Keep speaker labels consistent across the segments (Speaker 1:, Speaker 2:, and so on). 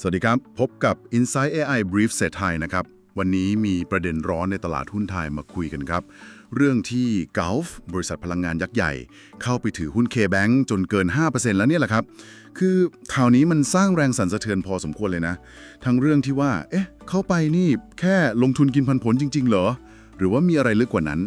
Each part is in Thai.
Speaker 1: สวัสดีครับ พบกับ Inside AI Brief เศรษฐไทยนะครับ วันนี้มีประเด็นร้อนในตลาดหุ้นไทยมาคุยกันครับ เรื่องที่ Gulf บริษัทพลังงานยักษ์ใหญ่ เข้าไปถือหุ้น K-Bank จนเกิน 5%แล้วเนี่ยแหละครับ คือข่าวนี้มันสร้างแรงสั่นสะเทือนพอสมควรเลยนะ ทั้งเรื่องที่ว่า เอ๊ะ เข้าไปนี่แค่ลงทุนกินพันผลจริง ๆ เหรอ หรือว่ามีอะไรลึกกว่านั้น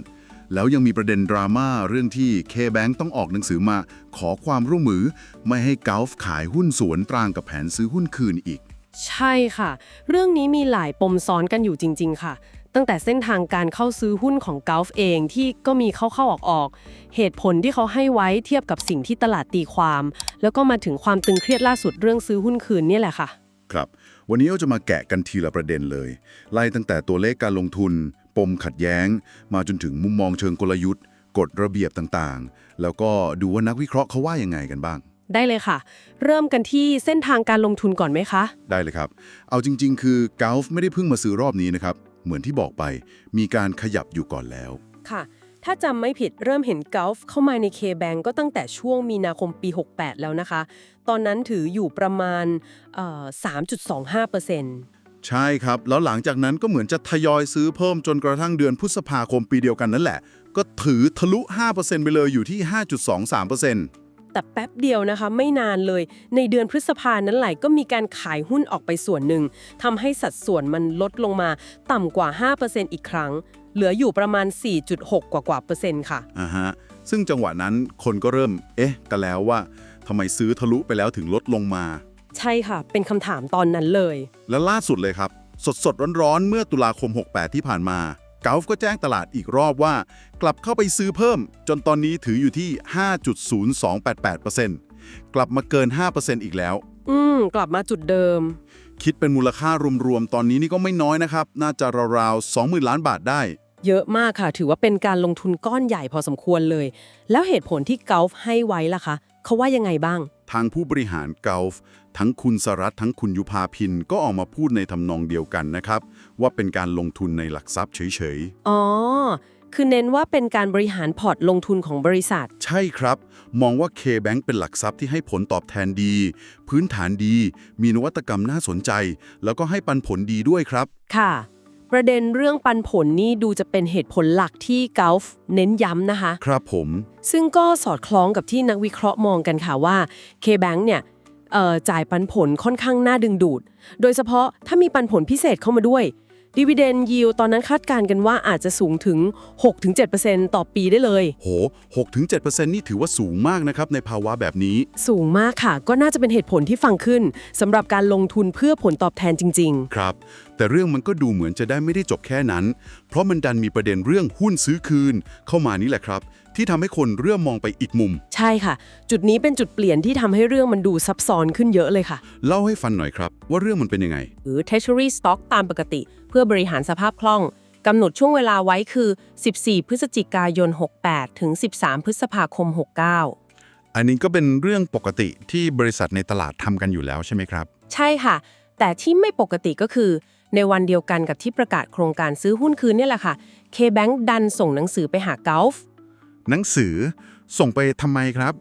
Speaker 1: แล้วยังมีประเด็นดราม่าเรื่องที่ K-Bank ต้องออกหนังสือมาขอความร่วมมือ ไม่ให้ Gulf ขายหุ้นสวนตรางกับแผนซื้อหุ้นคืนอีก
Speaker 2: ใช่ค่ะ เรื่องนี้มีหลายปมซ้อนกันอยู่จริง ๆ ค่ะ ตั้งแต่เส้นทางการเข้าซื้อหุ้นของ Gulf เองที่ก็มีเข้าๆออกๆเหตุผลที่เขาให้ไว้เทียบกับสิ่งที่ตลาดตีความ แล้วก็มาถึงความตึงเครียดล่าสุดเรื่องซื้อหุ้นคืนเนี่ยแหละค่ะ
Speaker 1: ครับ วันนี้เราจะมาแกะกันทีละประเด็นเลย ไล่ตั้งแต่ตัวเลขการลงทุน ปมขัดแย้ง มาจนถึงมุมมองเชิงกลยุทธ์ กฎระเบียบต่างๆ แล้วก็ดูว่านักวิเคราะห์เขาว่ายังไงกันบ้าง
Speaker 2: ได้เลยค่ะ เริ่มกันที่เส้นทางการลงทุนก่อนไหมคะ
Speaker 1: ได้เลยครับ เอาจริง ๆ คือ Gulf ไม่ได้เพิ่งมาซื้อรอบนี้นะครับ เหมือนที่บอกไป มีการขยับอยู่ก่อนแล้ว
Speaker 2: ค่ะ ถ้าจำไม่ผิดเริ่มเห็น Gulf เข้ามาใน K-Bank ก็ตั้งแต่ช่วงมีนาคมปี 68 แล้วนะคะ ตอนนั้นถืออยู่ประมาณเอ่อ3.25%
Speaker 1: ใช่ครับ แล้วหลังจากนั้นก็เหมือนจะทยอยซื้อเพิ่มจนกระทั่งเดือนพฤษภาคมปีเดียวกันนั่นแหละ ก็ถือทะลุ 5%ไปเลยอยู่ที่ 5.23%
Speaker 2: แต่แป๊บเดียวนะคะไม่นานเลย ในเดือนพฤษภานั้นแหละก็มีการขายหุ้นออกไปส่วนหนึ่งทำให้สัดส่วนมันลดลงมาต่ำกว่า 5%อีกครั้ง เหลืออยู่ประมาณ 4.6 กว่ากว่าเปอร์เซ็นต์ค่ะ
Speaker 1: อ่าฮะซึ่งจังหวะนั้นคนก็เริ่ม เอ๊ะ กันแล้วว่าทำไมซื้อทะลุไปแล้วถึงลดลงมา
Speaker 2: ใช่ค่ะ เป็นคำถามตอนนั้นเลย
Speaker 1: และล่าสุดเลยครับ สดสดๆร้อนๆ เมื่อตุลาคม 68 ที่ผ่านมาเกาฟก็แจ้งตลาดอีกรอบว่า กลับเข้าไปซื้อเพิ่ม จนตอนนี้ถืออยู่ที่ 5.0288%กลับมาเกิน 5%อีกแล้ว
Speaker 2: อืม กลับมาจุดเดิม
Speaker 1: คิดเป็นมูลค่ารวมๆ ตอนนี้นี่ก็ไม่น้อยนะครับ น่าจะราวๆ 20,000 ล้านบาทได้
Speaker 2: เยอะมากค่ะ ถือว่าเป็นการลงทุนก้อนใหญ่พอสมควรเลย แล้วเหตุผลที่เกาฟให้ไว้ล่ะคะ เขาว่ายังไงบ้าง
Speaker 1: ทางผู้บริหารเกาฟทั้งคุณสรัตน์ทั้งคุณยุพาพินก็ออกมาพูดในทำนองเดียวกันนะครับ ว่าเป็นการลงทุนในหลักทรัพย์เฉย
Speaker 2: อ๋อ คือเน้นว่าเป็นการบริหารพอร์ตลงทุนของบริษัท
Speaker 1: ๆใช่ครับ มองว่า K-Bank เป็นหลักทรัพย์ที่ให้ผลตอบแทนดี พื้นฐานดี มีนวัตกรรมน่าสนใจ แล้วก็ให้ปันผลดีด้วยครับ
Speaker 2: ค่ะ ประเด็นเรื่องปันผลนี่ดูจะเป็นเหตุผลหลักที่เกาฟเน้นย้ำนะคะ
Speaker 1: ครับผม
Speaker 2: ซึ่งก็สอดคล้องกับที่นักวิเคราะห์มองกันค่ะว่า K-Bank เนี่ยเอ่อจ่ายปันผลค่อนข้างน่าดึงดูด โดยเฉพาะถ้ามีปันผลพิเศษเข้ามาด้วย Dividend Yield ตอนนั้นคาดการณ์กันว่าอาจจะสูงถึง 6-7%ต่อปีได้เลย
Speaker 1: โห6-7%นี่ถือว่าสูงมากนะครับในภาวะแบบนี้
Speaker 2: สูงมากค่ะ ก็น่าจะเป็นเหตุผลที่ฟังขึ้นสำหรับการลงทุนเพื่อผลตอบแทนจริง ๆ
Speaker 1: ครับ แต่เรื่องมันก็ดูเหมือนจะได้ไม่ได้จบแค่นั้น เพราะมันดันมีประเด็นเรื่องหุ้นซื้อคืนเข้ามานี่แหละครับ ที่ทำให้คนเริ่มมองไปอีกมุม
Speaker 2: ใช่ค่ะ จุดนี้เป็นจุดเปลี่ยนที่ทำให้เรื่องมันดูซับซ้อนขึ้นเยอะเลยค่ะ
Speaker 1: เล่าให้ฟังหน่อยครับ ว่าเรื่องมันเป็นยังไง
Speaker 2: หรือ Treasury Stock ตามปกติ เพื่อบริหารสภาพคล่องกำหนดช่วงเวลาไว้คือ 14 พฤศจิกายน 68 ถึง 13 พฤษภาคม 69
Speaker 1: อันนี้ก็เป็นเรื่องปกติที่บริษัทในตลาดทำกันอยู่แล้วใช่ไหมครับ
Speaker 2: ใช่ค่ะ แต่ที่ไม่ปกติก็คือ ในวันเดียวกันกับที่ประกาศโครงการซื้อหุ้นคืนเนี่ยแหละค่ะ K-Bank ดันส่งหนังสือไปหา Gulf
Speaker 1: หนังสือ ส่งไปทำไมครับ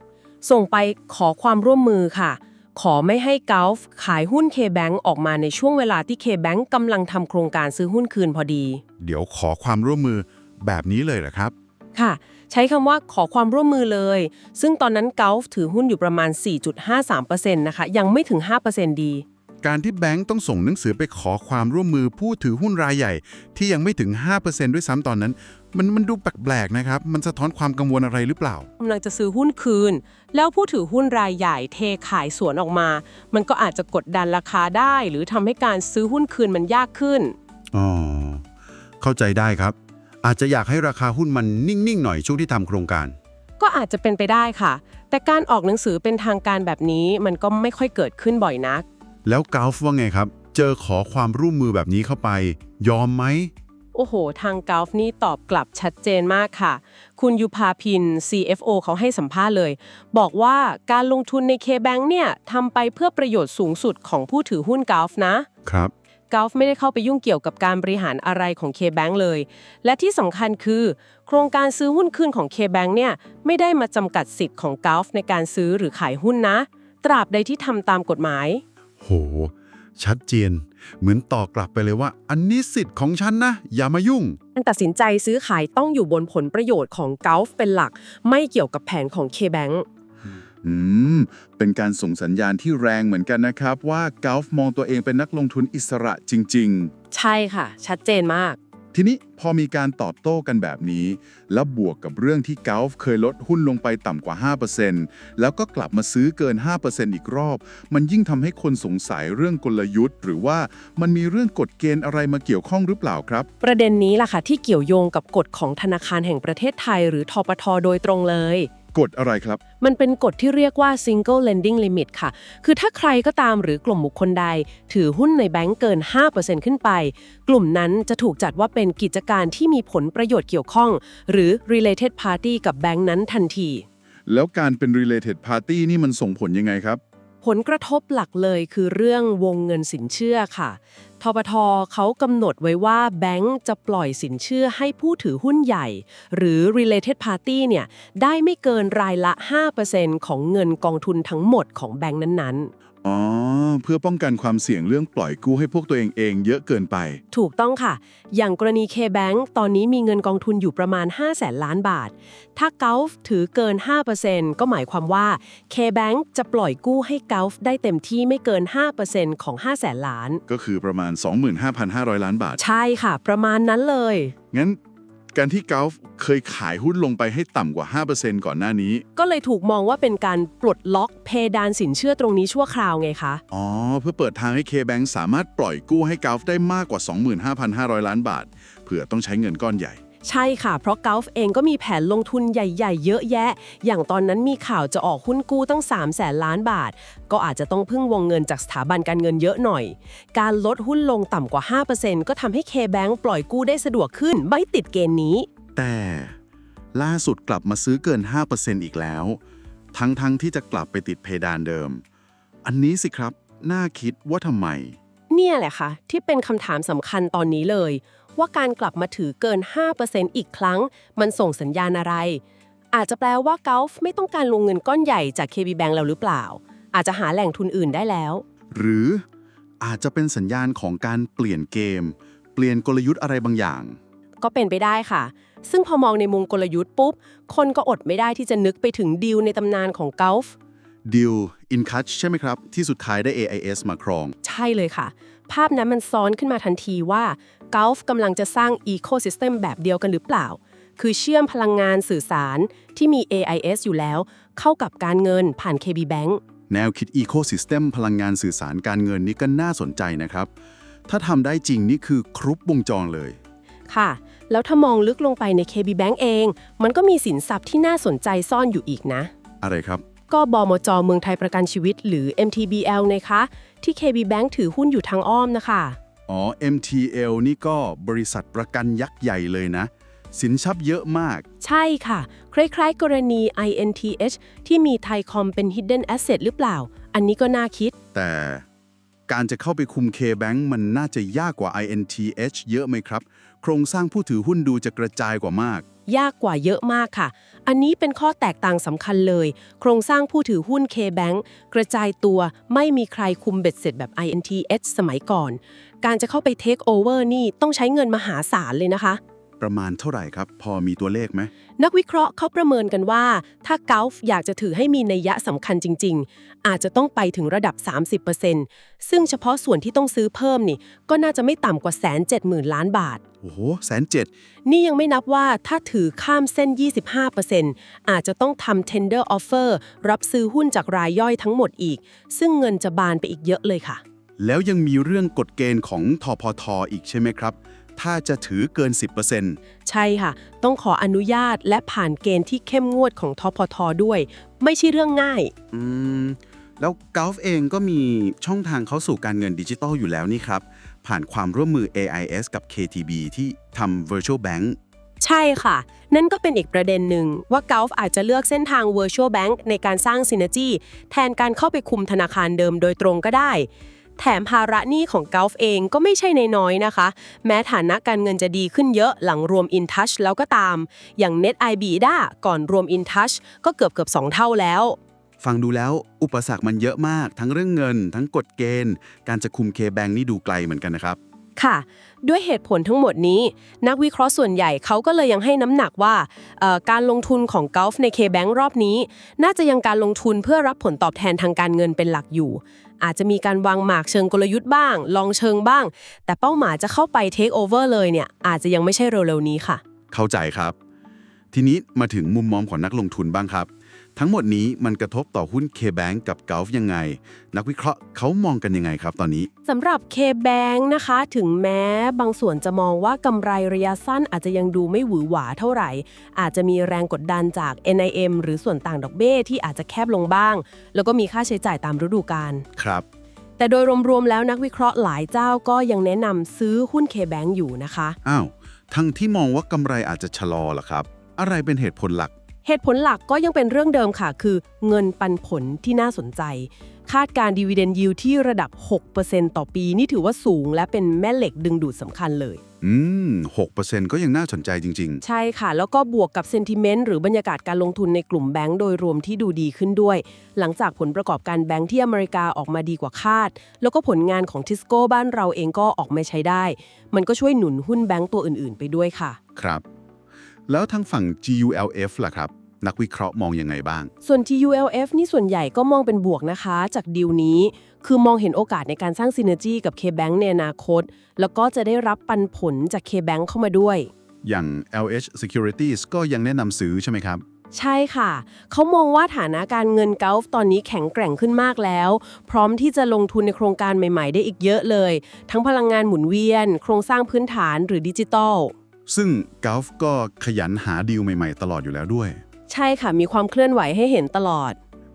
Speaker 2: ส่งไปขอความร่วมมือค่ะ ขอไม่ให้ Gulf ขายหุ้น K-Bank ออกมาในช่วงเวลาที่ K-Bank กำลังทำโครงการซื้อหุ้นคืนพอดี
Speaker 1: เดี๋ยวขอความร่วมมือแบบนี้เลยเหรอครับ
Speaker 2: ค่ะ ใช้คำว่าขอความร่วมมือเลย ซึ่งตอนนั้น Gulf ถือหุ้นอยู่ประมาณ 4.53%นะคะ ยังไม่ถึง 5%ดี
Speaker 1: การที่แบงก์ต้องส่งหนังสือไปขอความร่วมมือผู้ถือหุ้นรายใหญ่ ที่ยังไม่ถึง 5%ด้วยซ้ำตอนนั้น มันมันดูแปลกๆนะครับ มันสะท้อนความกังวลอะไรหรือเปล่า
Speaker 2: กำลังจะซื้อหุ้นคืน แล้วผู้ถือหุ้นรายใหญ่เทขายสวนออกมา มันก็อาจจะกดดันราคาได้ หรือทำให้การซื้อหุ้นคืนมันยากขึ้น
Speaker 1: อ๋อเข้าใจได้ครับ อาจจะอยากให้ราคาหุ้นมันนิ่งๆหน่อยช่วงที่ทำโครงการ
Speaker 2: ก็อาจจะเป็นไปได้ค่ะ แต่การออกหนังสือเป็นทางการแบบนี้มันก็ไม่ค่อยเกิดขึ้นบ่อยนัก
Speaker 1: แล้วกาฟว่าไงครับ เจอขอความร่วมมือแบบนี้เข้าไป ยอมไหม
Speaker 2: โอ้โห ทางกาฟนี่ตอบกลับชัดเจนมากค่ะ คุณยุพาพิน CFO เขาให้สัมภาษณ์เลย บอกว่าการลงทุนใน K-Bank เนี่ยทำไปเพื่อประโยชน์สูงสุดของผู้ถือหุ้นกาฟนะ
Speaker 1: ครับ
Speaker 2: กาฟไม่ได้เข้าไปยุ่งเกี่ยวกับการบริหารอะไรของ K-Bank เลย และที่สำคัญคือ โครงการซื้อหุ้นคืนของ K-Bank เนี่ยไม่ได้มาจำกัดสิทธิ์ของกาฟในการซื้อหรือขายหุ้นนะ ตราบใดที่ทำตามกฎหมาย
Speaker 1: โห ชัดเจน เหมือนต่อกลับไปเลยว่า อันนี้สิทธิ์ของฉันนะ อย่ามายุ่ง
Speaker 2: การตัดสินใจซื้อขายต้องอยู่บนผลประโยชน์ของ Gulf เป็นหลัก ไม่เกี่ยวกับแผนของ KBank
Speaker 1: อืม เป็นการส่งสัญญาณที่แรงเหมือนกันนะครับ ว่ากาฟมองตัวเองเป็นนักลงทุนอิสระจริง ๆ
Speaker 2: ใช่ค่ะ ชัดเจนมาก
Speaker 1: ทีนี้พอมีการตอบโต้กันแบบนี้ แล้วบวกกับเรื่องที่กาฟเคยลดหุ้นลงไปต่ำกว่า 5%แล้วก็กลับมาซื้อเกิน 5%อีกรอบ มันยิ่งทำให้คนสงสัยเรื่องกลยุทธ์ หรือว่ามันมีเรื่องกฎเกณฑ์อะไรมาเกี่ยวข้องหรือเปล่าครับ
Speaker 2: ประเด็นนี้ล่ะค่ะที่เกี่ยวโยงกับกฎของธนาคารแห่งประเทศไทย หรือทปทโดยตรงเลย
Speaker 1: กฎอะไรครับ
Speaker 2: มันเป็นกฎที่เรียกว่า single lending limit ค่ะ คือถ้าใครก็ตามหรือกลุ่มบุคคลใด ถือหุ้นในแบงก์เกิน 5%ขึ้นไป กลุ่มนั้นจะถูกจัดว่าเป็นกิจการที่มีผลประโยชน์เกี่ยวข้อง หรือ related party กับแบงก์นั้นทันที
Speaker 1: แล้วการเป็น related party นี่มันส่งผลยังไงครับ
Speaker 2: ผลกระทบหลักเลยคือเรื่องวงเงินสินเชื่อค่ะ ทบทเขากำหนดไว้ว่าแบงก์จะปล่อยสินเชื่อให้ผู้ถือหุ้นใหญ่ หรือ related party เนี่ยได้ไม่เกินรายละ 5%ของเงินกองทุนทั้งหมดของแบงก์นั้นๆ
Speaker 1: อ๋อ เพื่อป้องกันความเสี่ยงเรื่องปล่อยกู้ให้พวกตัวเองเองเยอะเกินไป
Speaker 2: ถูกต้องค่ะ อย่างกรณี K-Bank ตอนนี้มีเงินกองทุนอยู่ประมาณ 5 0 0แสนล้านบาท ถ้า Gulf ถือเกิน 5%ก็หมายความว่า K-Bank จะปล่อยกู้ให้ Gulf ได้เต็มที่ไม่เกิน 5%ของ 5 0 0แสนล้าน
Speaker 1: ก็คือประมาณ 25,500 ล้านบาท
Speaker 2: ใช่ค่ะ ประมาณนั้นเลย
Speaker 1: งั้น การที่กาฟเคยขายหุ้นลงไปให้ต่ำกว่า 5%ก่อนหน้านี้
Speaker 2: ก็เลยถูกมองว่าเป็นการปลดล็อกเพดานสินเชื่อตรงนี้ชั่วคราวไงคะ
Speaker 1: อ๋อ เพื่อเปิดทางให้ K-Bank สามารถปล่อยกู้ให้กาฟได้มากกว่า 25,500 ล้านบาท เผื่อต้องใช้เงินก้อนใหญ่
Speaker 2: ใช่ค่ะ เพราะ Gulf เองก็มีแผนลงทุนใหญ่ ๆ เยอะแยะ อย่างตอนนั้นมีข่าวจะออกหุ้นกู้ตั้ง 3 0 0แสนล้านบาท ก็อาจจะต้องพึ่งวงเงินจากสถาบันการเงินเยอะหน่อย การลดหุ้นลงต่ำกว่า 5%ก็ทำให้ K-Bank ปล่อยกู้ได้สะดวกขึ้นไม่ติดเกณฑ์นี้
Speaker 1: แต่ล่าสุดกลับมาซื้อเกิน 5%อีกแล้ว ทั้งๆทที่จะกลับไปติดเพดานเดิม อันนี้สิครับ น่าคิดว่าทำไม
Speaker 2: เนี่ยแหละค่ะ ที่เป็นคำถามสำคัญตอนนี้เลย ว่าการกลับมาถือเกิน 5%อีกครั้ง มันส่งสัญญาณอะไร อาจจะแปลว่า Gulf ไม่ต้องการลงเงินก้อนใหญ่จาก KB Bank แล้วหรือเปล่า อาจจะหาแหล่งทุนอื่นได้แล้ว
Speaker 1: หรืออาจจะเป็นสัญญาณของการเปลี่ยนเกม เปลี่ยนกลยุทธ์อะไรบางอย่าง
Speaker 2: ก็เป็นไปได้ค่ะ ซึ่งพอมองในมุมกลยุทธ์ปุ๊บ คนก็อดไม่ได้ที่จะนึกไปถึงดีลในตำนานของ Gulf
Speaker 1: ดิวอินคัชใช่ไหมครับ ที่สุดท้ายได้ AIS มาครอง
Speaker 2: ใช่เลยค่ะ ภาพนั้นมันซ้อนขึ้นมาทันทีว่า Gulf กำลังจะสร้าง Ecosystem แบบเดียวกันหรือเปล่า คือเชื่อมพลังงานสื่อสารที่มี AIS อยู่แล้ว เข้ากับการเงินผ่าน KB Bank
Speaker 1: แนวคิด Ecosystem พลังงานสื่อสารการเงินนี่ก็น่าสนใจนะครับ ถ้าทำได้จริงนี่คือครบวงจรเลย
Speaker 2: ค่ะ แล้วถ้ามองลึกลงไปใน KB Bank เอง มันก็มีสินทรัพย์ที่น่าสนใจซ่อนอยู่อีกนะ
Speaker 1: อะไรครับ
Speaker 2: ก็บมจเมืองไทยประกันชีวิต หรือ MTBL นะคะ ที่ KB Bank ถือหุ้นอยู่ทางอ้อมนะคะ
Speaker 1: อ๋อ MTL นี่ก็บริษัทประกันยักษ์ใหญ่เลยนะ สินทรัพย์เยอะมาก
Speaker 2: ใช่ค่ะ คล้ายๆ กรณี INTH ที่มีไทยคอมเป็น Hidden Asset หรือเปล่า อันนี้ก็น่าคิด
Speaker 1: แต่ การจะเข้าไปคุม K-Bank มันน่าจะยากกว่า INTH เยอะไหมครับ โครงสร้างผู้ถือหุ้นดูจะกระจายกว่ามาก
Speaker 2: ยากกว่าเยอะมากค่ะ อันนี้เป็นข้อแตกต่างสำคัญเลย โครงสร้างผู้ถือหุ้น K-Bank กระจายตัวไม่มีใครคุมเบ็ดเสร็จแบบ INTH สมัยก่อน การจะเข้าไป Take Over นี่ต้องใช้เงินมหาศาลเลยนะคะ
Speaker 1: ประมาณเท่าไหร่ครับ พอมีตัวเลขไหม
Speaker 2: นักวิเคราะห์เขาประเมินกันว่า ถ้า Gulf อยากจะถือให้มีนัยยะสำคัญจริง ๆ อาจจะต้องไปถึงระดับ 30%ซึ่งเฉพาะส่วนที่ต้องซื้อเพิ่มนี่ ก็น่าจะไม่ต่ำกว่าแสนเจ็ดหมื่นล้านบาท
Speaker 1: โอ้โหแสนเจ็ด
Speaker 2: นี่ยังไม่นับว่าถ้าถือข้ามเส้น 25%อาจจะต้องทำ tender offer รับซื้อหุ้นจากรายย่อยทั้งหมดอีก ซึ่งเงินจะบานไปอีกเยอะเลยค่ะ
Speaker 1: แล้วยังมีเรื่องกฎเกณฑ์ของทพทอีกใช่ไหมครับ ถ้าจะถือเกิน 10%
Speaker 2: ใช่ค่ะ ต้องขออนุญาตและผ่านเกณฑ์ที่เข้มงวดของทพทด้วย ไม่ใช่เรื่องง่าย
Speaker 3: อืม แล้ว Gulf เองก็มีช่องทางเข้าสู่การเงินดิจิตอลอยู่แล้วนี่ครับ ผ่านความร่วมมือ AIS กับ KTB ที่ทำ Virtual Bank
Speaker 2: ใช่ค่ะ นั่นก็เป็นอีกประเด็นหนึ่งว่า Gulf อาจจะเลือกเส้นทาง Virtual Bank ในการสร้าง Synergy แทนการเข้าไปคุมธนาคารเดิมโดยตรงก็ได้ แถมภาระหนี้ของ Gulf เองก็ไม่ใช่น้อยๆนะคะ แม้ฐานะการเงินจะดีขึ้นเยอะหลังรวม InTouch แล้วก็ตาม อย่าง Net IBDA ก่อนรวม InTouch ก็เกือบเกือบ2เท่าแล้ว
Speaker 1: ฟังดูแล้วอุปสรรคมันเยอะมาก ทั้งเรื่องเงิน ทั้งกฎเกณฑ์ การจะคุมเคแบงนี่ดูไกลเหมือนกันนะครับ
Speaker 2: ค่ะ ด้วยเหตุผลทั้งหมดนี้ นักวิเคราะห์ส่วนใหญ่เขาก็เลยยังให้น้ำหนักว่าเอ่อการลงทุนของกอล์ฟใน K-Bank รอบนี้ น่าจะยังการลงทุนเพื่อรับผลตอบแทนทางการเงินเป็นหลักอยู่ อาจจะมีการวางหมากเชิงกลยุทธ์บ้าง ลองเชิงบ้าง แต่เป้าหมายจะเข้าไปเทคโอเวอร์เลยเนี่ยอาจจะยังไม่ใช่เร็วๆนี้ค่ะ
Speaker 1: เข้าใจครับ ทีนี้มาถึงมุมมองของนักลงทุนบ้างครับ ทั้งหมดนี้มันกระทบต่อหุ้น K-Bank กับ Gulf ยังไง นักวิเคราะห์เขามองกันยังไงครับตอนนี้
Speaker 2: สำหรับ K-Bank นะคะ ถึงแม้บางส่วนจะมองว่ากำไรระยะสั้นอาจจะยังดูไม่หวือหวาเท่าไหร่ อาจจะมีแรงกดดันจาก NIM หรือส่วนต่างดอกเบี้ยที่อาจจะแคบลงบ้าง แล้วก็มีค่าใช้จ่ายตามฤดูกาล
Speaker 1: ครับ
Speaker 2: แต่โดยรวมๆแล้วนักวิเคราะห์หลายเจ้าก็ยังแนะนำซื้อหุ้น K-Bank อยู่นะคะ
Speaker 1: อ้าวทั้งที่มองว่ากำไรอาจจะชะลอเหรอครับ อะไรเป็นเหตุผลหลัก
Speaker 2: เหตุผลหลักก็ยังเป็นเรื่องเดิมค่ะ คือเงินปันผลที่น่าสนใจ คาดการดีเวเดนยิวที่ระดับ 6%ต่อปี นี่ถือว่าสูงและเป็นแม่เหล็กดึงดูดสำคัญเลย
Speaker 1: อืม6%ก็ยังน่าสนใจจริง
Speaker 2: ใช่ค่ะ แล้วก็บวกกับเซนติเมนต์หรือบรรยากาศการลงทุนในกลุ่มแบงก์โดยรวมที่ดูดีขึ้นด้วย หลังจากผลประกอบการแบงก์ที่อเมริกาออกมาดีกว่าคาด แล้วก็ผลงานของทิสโก้บ้านเราเองก็ออกมาใช้ได้ มันก็ช่วยหนุนหุ้นแบงก์ตัวอื่นๆ ไปด้วยค่ะ
Speaker 1: ๆ ครับ แล้วทางฝั่ง GULF ล่ะครับ นักวิเคราะห์มองยังไงบ้าง
Speaker 2: ส่วน TULF นี่ส่วนใหญ่ก็มองเป็นบวกนะคะ จากดีลนี้ คือมองเห็นโอกาสในการสร้างซินเนอร์จีกับ K-Bank ในอนาคต แล้วก็จะได้รับปันผลจาก K-Bank เข้ามาด้วย
Speaker 1: อย่าง LH Securities ก็ยังแนะนำซื้อใช่ไหมครับ
Speaker 2: ใช่ค่ะ เขามองว่าฐานะการเงินเกลฟตอนนี้แข็งแกร่งขึ้นมากแล้ว พร้อมที่จะลงทุนในโครงการใหม่ ๆ ได้อีกเยอะเลย ทั้งพลังงานหมุนเวียน โครงสร้างพื้นฐานหรือดิจิทัล
Speaker 1: ซึ่ง Gulf ก็ขยันหาดีลใหม่ๆ ตลอดอยู่แล้วด้วย
Speaker 2: ใช่ค่ะ มีความเคลื่อนไหวให้เห็นตลอด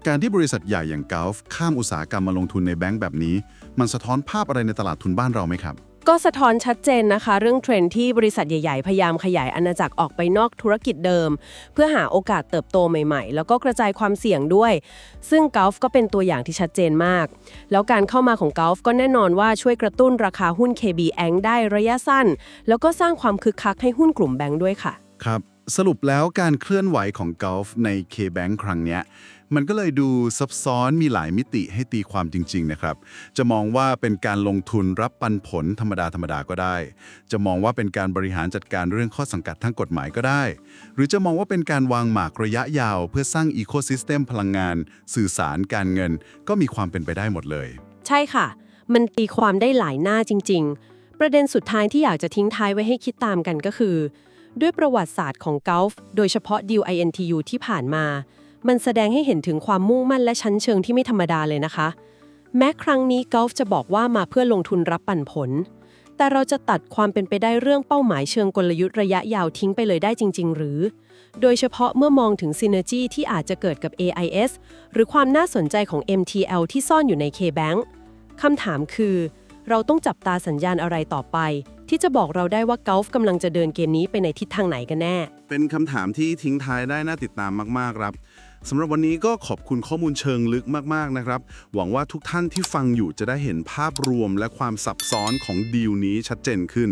Speaker 1: การที่บริษัทใหญ่อย่าง Gulf ข้ามอุตสาหกรรมมาลงทุนในแบงก์แบบนี้ มันสะท้อนภาพอะไรในตลาดทุนบ้านเราไหมครับ
Speaker 2: ก็สะท้อนชัดเจนนะคะ เรื่องเทรนด์ที่บริษัทใหญ่ๆ พยายามขยายอาณาจักรออกไปนอกธุรกิจเดิม เพื่อหาโอกาสเติบโตใหม่ๆ แล้วก็กระจายความเสี่ยงด้วย ซึ่งกอล์ฟก็เป็นตัวอย่างที่ชัดเจนมาก แล้วการเข้ามาของกอล์ฟก็แน่นอนว่าช่วยกระตุ้นราคาหุ้น KB แองได้ระยะสั้น แล้วก็สร้างความคึกคักให้หุ้นกลุ่มแบงค์ด้วยค่ะ
Speaker 1: ครับ สรุปแล้วการเคลื่อนไหวของ Gulf ใน K-Bank ครั้งเนี้ยมันก็เลยดูซับซ้อนมีหลายมิติให้ตีความจริง ๆ นะครับ จะมองว่าเป็นการลงทุนรับปันผลธรรมดาธรรมดาก็ได้ จะมองว่าเป็นการบริหารจัดการเรื่องข้อสังกัดทางกฎหมายก็ได้ หรือจะมองว่าเป็นการวางหมากระยะยาว เพื่อสร้างอีโคซิสเต็มพลังงาน สื่อสารการเงิน ก็มีความเป็นไปได้หมดเลย
Speaker 2: ใช่ค่ะ มันตีความได้หลายหน้าจริง ๆ ประเด็นสุดท้ายที่อยากจะทิ้งท้ายไว้ให้คิดตามกันก็คือ ด้วยประวัติศาสตร์ของ Gulf โดยเฉพาะดีล INTU ที่ผ่านมา มันแสดงให้เห็นถึงความมุ่งมั่นและชั้นเชิงที่ไม่ธรรมดาเลยนะคะ แม้ครั้งนี้ Gulf จะบอกว่ามาเพื่อลงทุนรับปันผล แต่เราจะตัดความเป็นไปได้เรื่องเป้าหมายเชิงกลยุทธ์ระยะยาวทิ้งไปเลยได้จริง ๆ หรือ โดยเฉพาะเมื่อมองถึง Synergy ที่อาจจะเกิดกับ AIS หรือความน่าสนใจของ MTL ที่ซ่อนอยู่ใน K-Bank คำถามคือ เราต้องจับตาสัญญาณอะไรต่อไป ที่จะบอกเราได้ว่า Gulf กำลังจะเดินเกมนี้ไปในทิศทางไหนกันแน่
Speaker 4: เป็นคำถามที่ทิ้งท้ายได้น่าติดตามมากๆครับสำหรับวันนี้ก็ขอบคุณข้อมูลเชิงลึกมาก ๆ นะครับ หวังว่าทุกท่านที่ฟังอยู่จะได้เห็นภาพรวมและความซับซ้อนของดีลนี้ชัดเจนขึ้น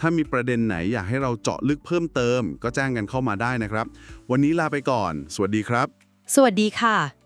Speaker 4: ถ้ามีประเด็นไหนอยากให้เราเจาะลึกเพิ่มเติม ก็แจ้งกันเข้ามาได้นะครับ วันนี้ลาไปก่อน สวัสดีครับ
Speaker 2: สวัสดีค่ะ